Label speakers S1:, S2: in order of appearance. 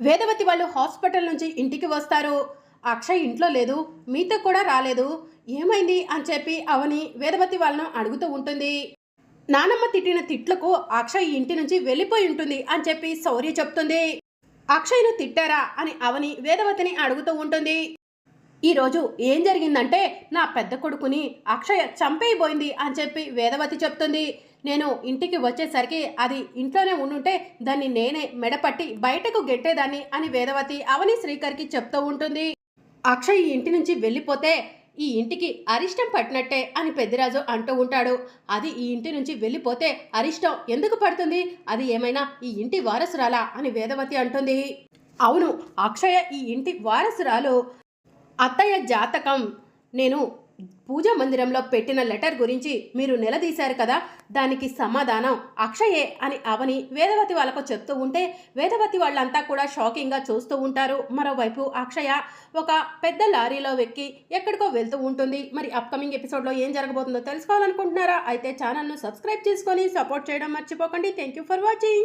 S1: వేదవతి వాళ్ళు హాస్పిటల్ నుంచి ఇంటికి వస్తారు. అక్షయ్ ఇంట్లో లేదు మీతో కూడా రాలేదు. ఏమైంది అని చెప్పి అవని వేదవతి వాళ్ళను అడుగుతూ ఉంటుంది. నానమ్మ తిట్టిన తిట్లకు అక్షయ్ ఇంటి నుంచి వెళ్ళిపోయి ఉంటుంది అని చెప్పి శౌర్య చెప్తుంది. అక్షయ్ను తిట్టారా అని అవని వేదవతిని అడుగుతూ ఉంటుంది. ఈరోజు ఏం జరిగిందంటే నా పెద్ద కొడుకుని అక్షయ చంపేయబోయింది అని చెప్పి వేదవతి చెప్తుంది. నేను ఇంటికి వచ్చేసరికి అది ఇంట్లోనే ఉండుంటే దాన్ని నేనే మెడపట్టి బయటకు గెట్టేదాన్ని అని వేదవతి అవని శ్రీకర్కి చెప్తూ ఉంటుంది. అక్షయ్ ఇంటి నుంచి వెళ్ళిపోతే ఈ ఇంటికి అరిష్టం పట్టినట్టే అని పెద్దిరాజు అంటూ ఉంటాడు. అది ఈ ఇంటి నుంచి వెళ్ళిపోతే అరిష్టం ఎందుకు పడుతుంది? అది ఏమైనా ఈ ఇంటి వారసురాలా అని వేదవతి అంటుంది. అవును అక్షయ ఈ ఇంటి వారసురాలు. అత్తయ్య జాతకం. నేను పూజా మందిరంలో పెట్టిన లెటర్ గురించి మీరు నిలదీశారు కదా దానికి సమాధానం అక్షయే అని అవని వేదవతి వాళ్ళకు చెప్తూ ఉంటే వేదవతి వాళ్ళంతా కూడా షాకింగ్గా చూస్తూ ఉంటారు. మరోవైపు అక్షయ ఒక పెద్ద లారీలో వెక్కి ఎక్కడికో వెళ్తూ ఉంటుంది. మరి అప్కమింగ్ ఎపిసోడ్లో ఏం జరగబోతుందో తెలుసుకోవాలనుకుంటున్నారా? అయితే ఛానల్ను సబ్స్క్రైబ్ చేసుకొని సపోర్ట్ చేయడం మర్చిపోకండి. Thank you for watching